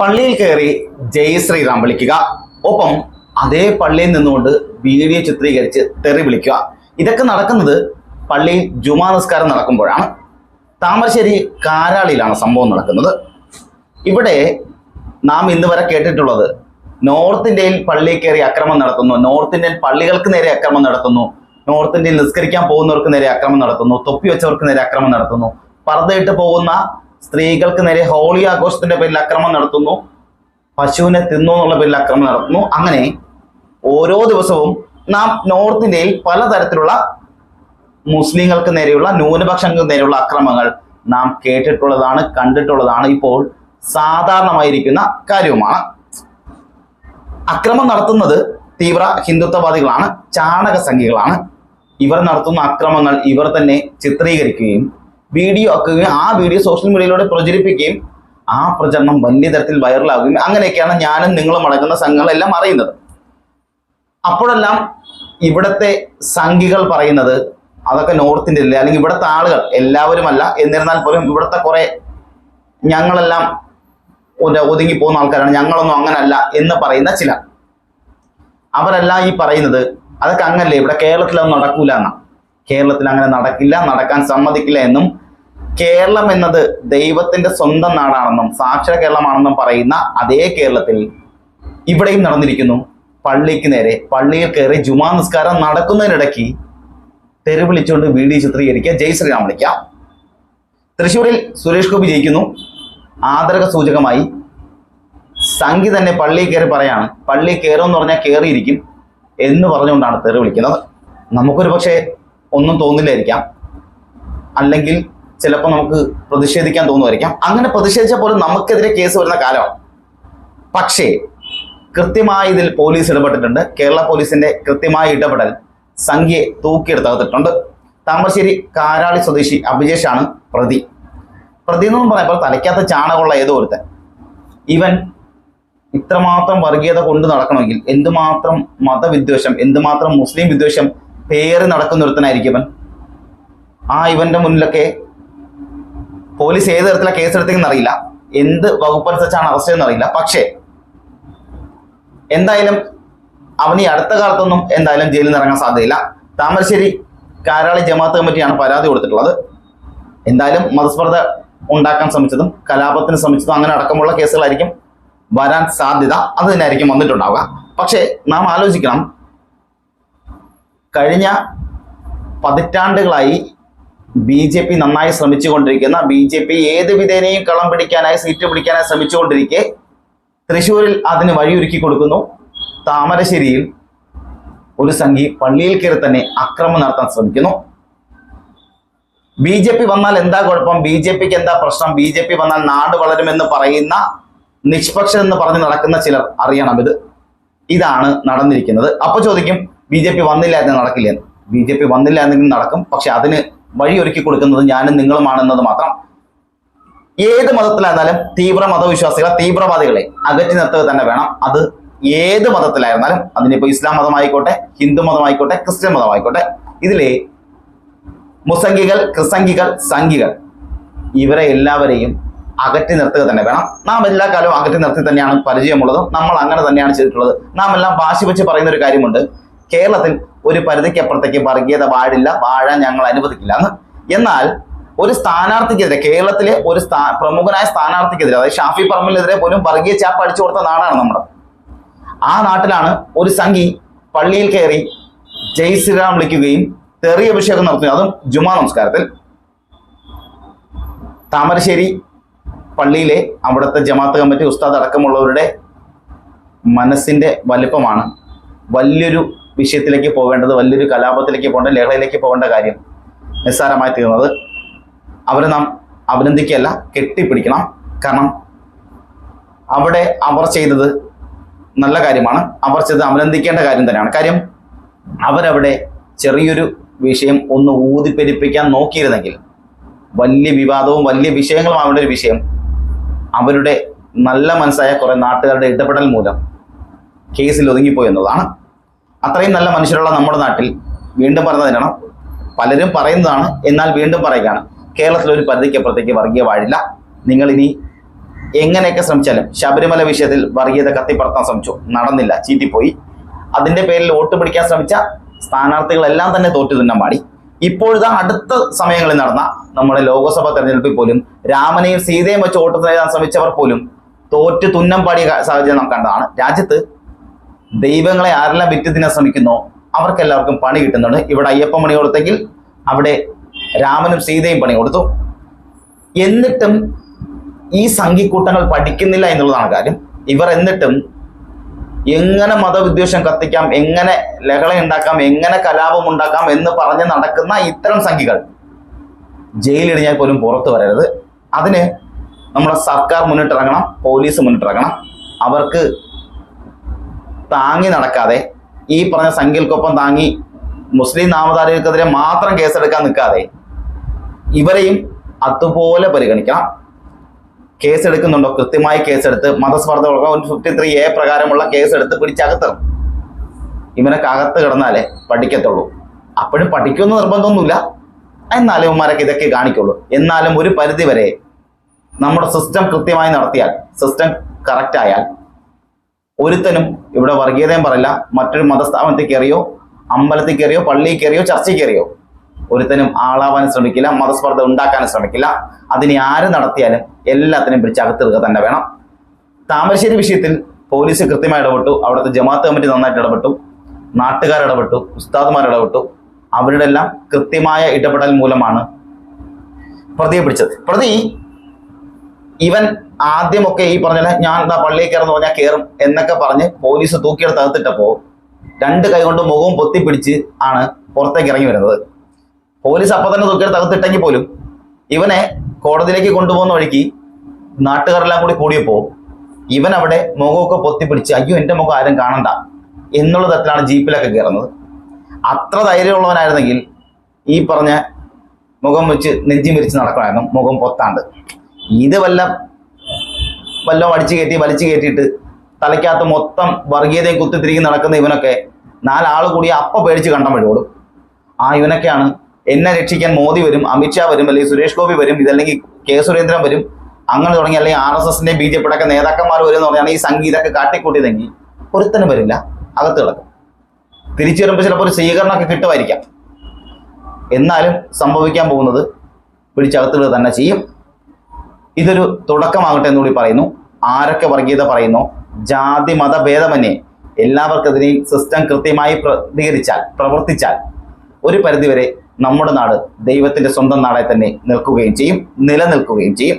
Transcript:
പള്ളിയിൽ കയറി ജയ് ശ്രീറാം വിളിക്കുക. ഒപ്പം അതേ പള്ളിയിൽ നിന്നുകൊണ്ട് വീഡിയോ ചിത്രീകരിച്ച് തെറി വിളിക്കുക. ഇതൊക്കെ നടക്കുന്നത് പള്ളിയിൽ ജുമാ നിസ്കാരം നടക്കുമ്പോഴാണ്. താമരശ്ശേരി കാരാളിയിലാണ് സംഭവം നടക്കുന്നത്. ഇവിടെ നാം ഇന്ന് വരെ കേട്ടിട്ടുള്ളത് നോർത്ത് ഇന്ത്യയിൽ പള്ളിയിൽ കയറി അക്രമം നടത്തുന്നു നോർത്ത് ഇന്ത്യയിൽ പള്ളികൾക്ക് നേരെ അക്രമം നടത്തുന്നു നോർത്ത് ഇന്ത്യയിൽ നിസ്കരിക്കാൻ പോകുന്നവർക്ക് നേരെ അക്രമം നടത്തുന്നു തൊപ്പി വെച്ചവർക്ക് നേരെ അക്രമം നടത്തുന്നു പർദ്ദയിട്ട് പോകുന്ന സ്ത്രീകൾക്ക് നേരെ ഹോളി ആഘോഷത്തിന്റെ പേരിൽ അക്രമം നടത്തുന്നു. പശുവിനെ തിന്നു എന്നുള്ള പേരിൽ അക്രമം നടത്തുന്നു. അങ്ങനെ ഓരോ ദിവസവും നാം നോർത്ത് ഇന്ത്യയിൽ പലതരത്തിലുള്ള മുസ്ലിങ്ങൾക്ക് നേരെയുള്ള ന്യൂനപക്ഷങ്ങൾക്ക് നേരെയുള്ള അക്രമങ്ങൾ നാം കേട്ടിട്ടുള്ളതാണ് കണ്ടിട്ടുള്ളതാണ്. ഇപ്പോൾ സാധാരണമായിരിക്കുന്ന കാര്യവുമാണ്. അക്രമം നടത്തുന്നത് തീവ്ര ഹിന്ദുത്വവാദികളാണ് ചാണക സംഖ്യകളാണ് ഇവർ നടത്തുന്ന അക്രമങ്ങൾ ഇവർ തന്നെ ചിത്രീകരിക്കുകയും വീഡിയോ ആക്കുകയും ആ വീഡിയോ സോഷ്യൽ മീഡിയയിലൂടെ പ്രചരിപ്പിക്കുകയും ആ പ്രചരണം വലിയ തരത്തിൽ വൈറലാകുകയും അങ്ങനെയൊക്കെയാണ് ഞാനും നിങ്ങളും അടങ്ങുന്ന സംഘങ്ങളെല്ലാം അറിയുന്നത്. അപ്പോഴെല്ലാം ഇവിടുത്തെ സംഘികൾ പറയുന്നത് അതൊക്കെ നോർത്ത് ഇന്ത്യയിലെ അല്ലെങ്കിൽ ഇവിടുത്തെ ആളുകൾ എല്ലാവരുമല്ല. എന്നിരുന്നാൽ പോലും ഇവിടുത്തെ കുറെ ഞങ്ങളെല്ലാം ഒതുങ്ങി പോകുന്ന ആൾക്കാരാണ്. ഞങ്ങളൊന്നും അങ്ങനല്ല എന്ന് പറയുന്ന ചില അവരെല്ലാം ഈ പറയുന്നത് അതൊക്കെ അങ്ങനല്ലേ? ഇവിടെ കേരളത്തിലൊന്നും നടക്കൂല എന്നാണ്. കേരളത്തിൽ അങ്ങനെ നടക്കില്ല നടക്കാൻ സമ്മതിക്കില്ല എന്നും കേരളം എന്നത് ദൈവത്തിന്റെ സ്വന്തം നാടാണെന്നും സാക്ഷര കേരളമാണെന്നും പറയുന്ന അതേ കേരളത്തിൽ ഇവിടെയും നടന്നിരിക്കുന്നു. പള്ളിക്ക് നേരെ പള്ളിയിൽ കയറി ജുമാ നിസ്കാരം നടക്കുന്നതിനിടയ്ക്ക് തെരു വിളിച്ചുകൊണ്ട് വീഡിയോ ചിത്രീകരിക്കുക ജയ് ശ്രീരാം വിളിക്കാം തൃശ്ശൂരിൽ സുരേഷ് ഗോപി ജയിക്കുന്നു. ആദരക സൂചകമായി സംഗി തന്നെ പള്ളിയിൽ കയറി പറയാണ് പള്ളി കയറുമെന്ന് പറഞ്ഞാൽ കയറിയിരിക്കും എന്ന് പറഞ്ഞുകൊണ്ടാണ് തെറി വിളിക്കുന്നത്. നമുക്കൊരു പക്ഷേ ഒന്നും തോന്നില്ലായിരിക്കാം. അല്ലെങ്കിൽ ചിലപ്പോൾ നമുക്ക് പ്രതിഷേധിക്കാൻ തോന്നുമായിരിക്കാം. അങ്ങനെ പ്രതിഷേധിച്ചാൽ പോലും നമുക്കെതിരെ കേസ് വരുന്ന കാലമാണ്. പക്ഷേ കൃത്യമായി ഇതിൽ പോലീസ് ഇടപെട്ടിട്ടുണ്ട്. കേരള പോലീസിന്റെ കൃത്യമായ ഇടപെടൽ സംഖ്യയെ തൂക്കിയെടുത്തകത്തിട്ടുണ്ട് താമരശ്ശേരി കാരാളി സ്വദേശി അഭിജേഷാണ് പ്രതി. പ്രതി എന്ന് പറയുമ്പോൾ തലയ്ക്കാത്ത ചാണകമുള്ള ഏതോ ഒരുത്തൻ. ഇവൻ ഇത്രമാത്രം വർഗീയത കൊണ്ട് നടക്കണമെങ്കിൽ എന്തുമാത്രം മതവിദ്വേഷം എന്തുമാത്രം മുസ്ലിം വിദ്വേഷം പേര് നടക്കുന്ന ഒരുത്തനായിരിക്കും ഇവൻ. ആ ഇവന്റെ മുന്നിലൊക്കെ പോലീസ് ഏത് തരത്തിലുള്ള കേസ് എടുത്തെന്ന് അറിയില്ല. എന്ത് വകുപ്പനുസരിച്ചാണ് അറസ്റ്റ് ചെയ്യുന്ന അറിയില്ല. പക്ഷേ എന്തായാലും അവന് ഈ അടുത്ത കാലത്തൊന്നും എന്തായാലും ജയിലിൽ നിന്ന് ഇറങ്ങാൻ സാധ്യതയില്ല. താമരശ്ശേരി കാരാളി ജമാഅത്ത് കമ്മിറ്റിയാണ് പരാതി കൊടുത്തിട്ടുള്ളത്. എന്തായാലും മതസ്പർദ്ധ ഉണ്ടാക്കാൻ ശ്രമിച്ചതും കലാപത്തിന് ശ്രമിച്ചതും അങ്ങനെ അടക്കമുള്ള കേസുകളായിരിക്കും വരാൻ സാധ്യത. അത് തന്നെയായിരിക്കും വന്നിട്ടുണ്ടാവുക. പക്ഷേ നാം ആലോചിക്കണം. കഴിഞ്ഞ പതിറ്റാണ്ടുകളായി ബി ജെ പി നന്നായി ശ്രമിച്ചുകൊണ്ടിരിക്കുന്ന ബി ജെ പി ഏത് വിധേനയും കളം പിടിക്കാനായി സീറ്റ് പിടിക്കാനായി ശ്രമിച്ചുകൊണ്ടിരിക്കെ തൃശ്ശൂരിൽ അതിന് വഴിയൊരുക്കി കൊടുക്കുന്നു. താമരശ്ശേരിയിൽ ഒരു സംഘി പള്ളിയിൽ കയറി തന്നെ അക്രമം നടത്താൻ ശ്രമിക്കുന്നു. ബി ജെ പി വന്നാൽ എന്താ കുഴപ്പം? ബി ജെ പിക്ക് എന്താ പ്രശ്നം? ബി ജെ പി വന്നാൽ നാട് വളരുമെന്ന് പറയുന്ന നിഷ്പക്ഷം എന്ന് പറഞ്ഞ് നടക്കുന്ന ചിലർ അറിയണം ഇത്. ഇതാണ് നടന്നിരിക്കുന്നത്. അപ്പൊ ചോദിക്കും ബി ജെ പി വന്നില്ല എന്ന് നടക്കില്ല ബി ജെ പി വന്നില്ല എന്നെങ്കിലും നടക്കും പക്ഷെ അതിന് വഴി ഒരുക്കി കൊടുക്കുന്നത് ഞാനും നിങ്ങളുമാണെന്നത് മാത്രം. ഏത് മതത്തിലായിരുന്നാലും തീവ്ര മതവിശ്വാസികളെ തീവ്രവാദികളെ അകറ്റി നിർത്തുക തന്നെ വേണം. അത് ഏത് മതത്തിലായിരുന്നാലും അതിനിപ്പോ ഇസ്ലാം മതമായിക്കോട്ടെ ഹിന്ദു മതമായിക്കോട്ടെ ക്രിസ്ത്യൻ മതമായിക്കോട്ടെ ഇതിലെ മുസംഗികൾ ക്രിസംഗികൾ സംഘികൾ ഇവരെ എല്ലാവരെയും അകറ്റി നിർത്തുക തന്നെ വേണം. നാം എല്ലാ കാലവും അകറ്റി നിർത്തി തന്നെയാണ് പരിചയമുള്ളതും. നമ്മൾ അങ്ങനെ തന്നെയാണ് ചെയ്തിട്ടുള്ളത്. നാം എല്ലാം വാശി വെച്ച് പറയുന്ന ഒരു കാര്യമുണ്ട്. കേരളത്തിൽ ഒരു പരിധിക്കപ്പുറത്തേക്ക് വർഗീയത വാഴില്ല വാഴാൻ ഞങ്ങൾ അനുവദിക്കില്ല. എന്ന് എന്നാൽ ഒരു സ്ഥാനാർത്ഥിക്കെതിരെ കേരളത്തിലെ ഒരു സ്ഥാ പ്രമുഖനായ സ്ഥാനാർത്ഥിക്കെതിരെ അതായത് ഷാഫി പറമ്പിലെതിരെ പോലും വർഗീയ ചാപ്പ് അടിച്ചു കൊടുത്ത നാടാണ് നമ്മുടെ. ആ നാട്ടിലാണ് ഒരു സംഘി പള്ളിയിൽ കയറി ജയ് ശ്രീറാം വിളിക്കുകയും തെറി അഭിഷേകം നടത്തുകയും അതും ജുമാ നമസ്കാരത്തിൽ. താമരശ്ശേരി പള്ളിയിലെ അവിടുത്തെ ജമാഅത്ത് കമ്മിറ്റി ഉസ്താദ് അടക്കമുള്ളവരുടെ മനസ്സിന്റെ വലിപ്പമാണ്. വലിയൊരു വിഷയത്തിലേക്ക് പോകേണ്ടത് വലിയൊരു കലാപത്തിലേക്ക് പോകേണ്ട ലഹളയിലേക്ക് പോകേണ്ട കാര്യം നിസ്സാരമായി തീർന്നത്. അവരെ നാം അഭിനന്ദിക്കുകയല്ല കെട്ടിപ്പിടിക്കണം. കാരണം അവിടെ അവർ ചെയ്തത് നല്ല കാര്യമാണ്. അവർ ചെയ്തത് അഭിനന്ദിക്കേണ്ട കാര്യം തന്നെയാണ്. കാര്യം അവരവിടെ ചെറിയൊരു വിഷയം ഒന്ന് ഊതിപ്പെരിപ്പിക്കാൻ നോക്കിയിരുന്നെങ്കിൽ വലിയ വിവാദവും വലിയ വിഷയങ്ങളും അവരുടെ ഒരു വിഷയം അവരുടെ നല്ല മനസ്സായ കുറേ നാട്ടുകാരുടെ ഇടപെടൽ മൂലം കേസിൽ ഒതുങ്ങിപ്പോയി എന്നതാണ്. അത്രയും നല്ല മനുഷ്യരുള്ള നമ്മുടെ നാട്ടിൽ വീണ്ടും പറഞ്ഞതിനാണ് പലരും പറയുന്നതാണ് എന്നാൽ വീണ്ടും പറയുകയാണ്. കേരളത്തിൽ ഒരു പരിധിക്കപ്പുറത്തേക്ക് വർഗീയ വാഴില്ല. നിങ്ങൾ ഇനി എങ്ങനെയൊക്കെ ശ്രമിച്ചാലും ശബരിമല വിഷയത്തിൽ വർഗീയത കത്തിപ്പറത്താൻ ശ്രമിച്ചു. നടന്നില്ല ചീറ്റിപ്പോയി. അതിന്റെ പേരിൽ വോട്ട് പിടിക്കാൻ ശ്രമിച്ച സ്ഥാനാർത്ഥികളെല്ലാം തന്നെ തോറ്റു തുന്നം പാടി ഇപ്പോഴത്തെ അടുത്ത സമയങ്ങളിൽ നടന്ന നമ്മുടെ ലോകസഭാ തെരഞ്ഞെടുപ്പിൽ പോലും രാമനെയും സീതയും വെച്ച് വോട്ട് നേടാൻ ശ്രമിച്ചവർ പോലും തോറ്റ് തുന്നം പാടിയ സാഹചര്യം നാം കണ്ടതാണ്. രാജ്യത്ത് ദൈവങ്ങളെ ആരെല്ലാം വിറ്റ് തിന്നാൻ ശ്രമിക്കുന്നോ അവർക്കെല്ലാവർക്കും പണി കിട്ടുന്നുണ്ട്. ഇവിടെ അയ്യപ്പ പണി കൊടുത്തെങ്കിൽ അവിടെ രാമനും സീതയും പണി കൊടുത്തു. എന്നിട്ടും ഈ സംഘിക്കൂട്ടങ്ങൾ പഠിക്കുന്നില്ല എന്നുള്ളതാണ് കാര്യം. ഇവർ എന്നിട്ടും എങ്ങനെ മതവിദ്വേഷം കത്തിക്കാം എങ്ങനെ ലഹള ഉണ്ടാക്കാം എങ്ങനെ കലാപം ഉണ്ടാക്കാം എന്ന് പറഞ്ഞ് നടക്കുന്ന ഇത്തരം സംഖ്യകൾ ജയിലിടിഞ്ഞാൽ പോലും പുറത്തു വരരുത്. അതിന് നമ്മുടെ സർക്കാർ മുന്നിട്ടിറങ്ങണം പോലീസ് മുന്നിട്ടിറങ്ങണം. അവർക്ക് താങ്ങി നടക്കാതെ ഈ പറഞ്ഞ സംഖ്യകൾക്കൊപ്പം താങ്ങി മുസ്ലിം നാമധാരികൾക്കെതിരെ മാത്രം കേസെടുക്കാൻ നിൽക്കാതെ ഇവരെയും അതുപോലെ പരിഗണിക്കണം. കേസെടുക്കുന്നുണ്ടോ? കൃത്യമായി കേസെടുത്ത് മതസ്പർദ്ധ ഫിഫ്റ്റി ത്രീ എ പ്രകാരമുള്ള കേസെടുത്ത് പിടിച്ചകത്തണം ഇവനൊക്കെ അകത്ത് കിടന്നാലേ പഠിക്കത്തുള്ളൂ. അപ്പോഴും പഠിക്കുമെന്ന് നിർബന്ധമൊന്നുമില്ല. എന്നാലും ഇവന്മാരൊക്കെ ഇതൊക്കെ കാണിക്കുള്ളൂ. എന്നാലും ഒരു പരിധി വരെ നമ്മുടെ സിസ്റ്റം കൃത്യമായി നടത്തിയാൽ സിസ്റ്റം കറക്റ്റ് ആയാൽ ഒരുത്തനും ഇവിടെ വർഗീയതയും പറയില്ല. മറ്റൊരു മതസ്ഥാപനത്തിൽ കയറിയോ അമ്പലത്തിൽ കയറിയോ പള്ളിയിൽ കയറിയോ ചർച്ചയിൽ കയറിയോ ഒരുത്തനും ആളാവാനും ശ്രമിക്കില്ല മതസ്പർദ്ധ ഉണ്ടാക്കാനും ശ്രമിക്കില്ല. അതിനെ ആര് നടത്തിയാലും എല്ലാത്തിനും അകത്തെടുക്കുക തന്നെ വേണം. താമരശ്ശേരി വിഷയത്തിൽ പോലീസ് കൃത്യമായി ഇടപെട്ടു. അവിടുത്തെ ജമാഅത്ത് കമ്മിറ്റി നന്നായിട്ട് ഇടപെട്ടു. നാട്ടുകാർ ഇടപെട്ടു. ഉസ്താദുമാർ ഇടപെട്ടു. അവരുടെ എല്ലാം കൃത്യമായ ഇടപെടൽ മൂലമാണ് പ്രതിയെ പിടിച്ചത്. പ്രതി ഇവൻ ആദ്യമൊക്കെ ഈ പറഞ്ഞ ഞാൻ എന്താ പള്ളിയിൽ കയറുന്ന പറഞ്ഞാൽ കയറും എന്നൊക്കെ പറഞ്ഞ് പോലീസ് തൂക്കിയെടുത്ത് അകത്തിട്ടപ്പോ രണ്ട് കൈ കൊണ്ട് മുഖവും പൊത്തിപ്പിടിച്ച് ആണ് പുറത്തേക്ക് ഇറങ്ങി വരുന്നത്. പോലീസ് അപ്പൊ തന്നെ തൂക്കിയെടുത്ത് അകത്തിട്ടെങ്കിൽ പോലും ഇവനെ കോടതിയിലേക്ക് കൊണ്ടുപോകുന്ന വഴിക്ക് നാട്ടുകാരെല്ലാം കൂടി കൂടിയപ്പോൾ ഇവൻ അവിടെ മുഖമൊക്കെ പൊത്തിപ്പിടിച്ച് അയ്യോ എന്റെ മുഖം ആരും കാണണ്ട എന്നുള്ള തരത്തിലാണ് ജീപ്പിലൊക്കെ കയറുന്നത്. അത്ര ധൈര്യമുള്ളവനായിരുന്നെങ്കിൽ ഈ പറഞ്ഞ മുഖം വെച്ച് നെഞ്ചി മരിച്ച് നടക്കണമായിരുന്നു മുഖം പൊത്താണ്ട്. ഇത് വല്ല വല്ലതും അടിച്ചു കയറ്റി വലിച്ചു കയറ്റിയിട്ട് തലയ്ക്കകത്ത് മൊത്തം വർഗീയതയും കുത്തിത്തിരികി നടക്കുന്ന ഇവനൊക്കെ നാലാൾ കൂടി അപ്പ പേടിച്ച് കണ്ടം വഴിയോടും. ആ ഇവനൊക്കെയാണ് എന്നെ രക്ഷിക്കാൻ മോദി വരും അമിത്ഷാ വരും അല്ലെങ്കിൽ സുരേഷ് ഗോപി വരും ഇതല്ലെങ്കിൽ കെ സുരേന്ദ്രൻ വരും അങ്ങനെ തുടങ്ങി. അല്ലെങ്കിൽ ആർ എസ് എസിന്റെ ബി ജെ പിയുടെ നേതാക്കന്മാർ വരും എന്ന് പറഞ്ഞാൽ ഈ സംഗീതമൊക്കെ കാട്ടിക്കൂട്ടിയതെങ്കിൽ ഒരുത്തനും വരില്ല അകത്ത് കിടക്കും. തിരിച്ചു വരുമ്പോൾ ചിലപ്പോൾ ഒരു സ്വീകരണമൊക്കെ കിട്ടുമായിരിക്കാം. എന്നാലും സംഭവിക്കാൻ പോകുന്നത് പിടിച്ചകത്തുകൾ തന്നെ ചെയ്യും. ഇതൊരു തുടക്കമാകട്ടെ എന്നുകൂടി പറയുന്നു. ആരൊക്കെ വർഗീയത പറയുന്നു? ജാതി മത ഭേദമന്യേ. എല്ലാവർക്കെതിരെയും സിസ്റ്റം കൃത്യമായി പ്രതികരിച്ചാൽ പ്രവർത്തിച്ചാൽ ഒരു പരിധിവരെ നമ്മുടെ നാട് ദൈവത്തിന്റെ സ്വന്തം നാടായി തന്നെ നിൽക്കുകയും ചെയ്യും നിലനിൽക്കുകയും ചെയ്യും.